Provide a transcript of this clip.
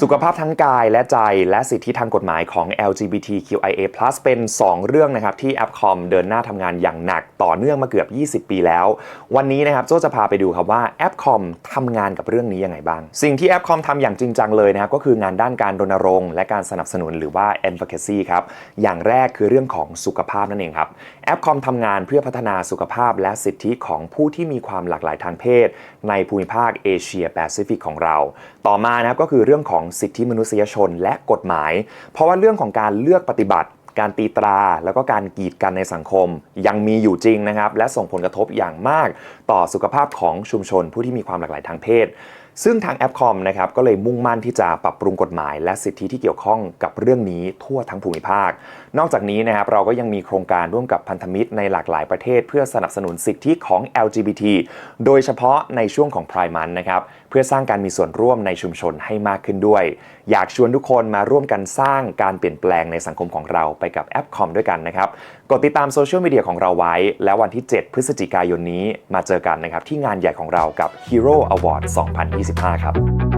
สุขภาพทั้งกายและใจและสิทธิทางกฎหมายของ LGBTQIA+ เป็น 2 เรื่องนะครับที่แอปคอมเดินหน้าทำงานอย่างหนักต่อเนื่องมาเกือบ 20 ปีแล้ว วันนี้นะครับโจจะพาไปดูครับว่าแอปคอมทำงานกับเรื่องนี้ยังไงบ้าง สิ่งที่แอปคอมทำอย่างจริงจังเลยนะครับก็คืองานด้านการรณรงค์และการสนับสนุนหรือว่า advocacy ครับอย่างแรกคือเรื่องของสุขภาพนั่นเองครับแอปคอมทำงานเพื่อพัฒนาสุขภาพและสิทธิของผู้ที่มีความหลากหลายทางเพศ ในภูมิภาคเอเชียแปซิฟิกของเรา ต่อมานะครับก็คือเรื่องของสิทธิมนุษยชนและกฎหมาย เพราะว่าเรื่องของการเลือกปฏิบัติ การตีตรา แล้วก็การกีดกันในสังคม ยังมีอยู่จริงนะครับ และส่งผลกระทบอย่างมาก ต่อสุขภาพของชุมชนผู้ที่มีความหลากหลายทางเพศ ซึ่งทางแอปคอมนะครับก็เลยมุ่งมั่นที่จะปรับปรุงกฎหมาย และสิทธิที่เกี่ยวข้องกับเรื่องนี้ทั่วทั้งภูมิภาค นอกจากนี้นะครับเราก็ยังมีโครงการร่วมกับพันธมิตรในหลากหลายประเทศ เพื่อสนับสนุนสิทธิของ LGBT โดยเฉพาะในช่วงของ Pride Month นะครับเพื่อสร้างการมีส่วนร่วมในชุมชนให้มากขึ้นด้วย อยากชวนทุกคนมาร่วมกันสร้างการเปลี่ยนแปลงในสังคมของเราไปกับแอปคอมด้วยกันนะครับกดติดตามโซเชียลมีเดียของเราไว้ แล้ววันที่ 7 พฤศจิกายนนี้มาเจอกันนะครับที่งานใหญ่ของเรากับ Hero Award 25ครับ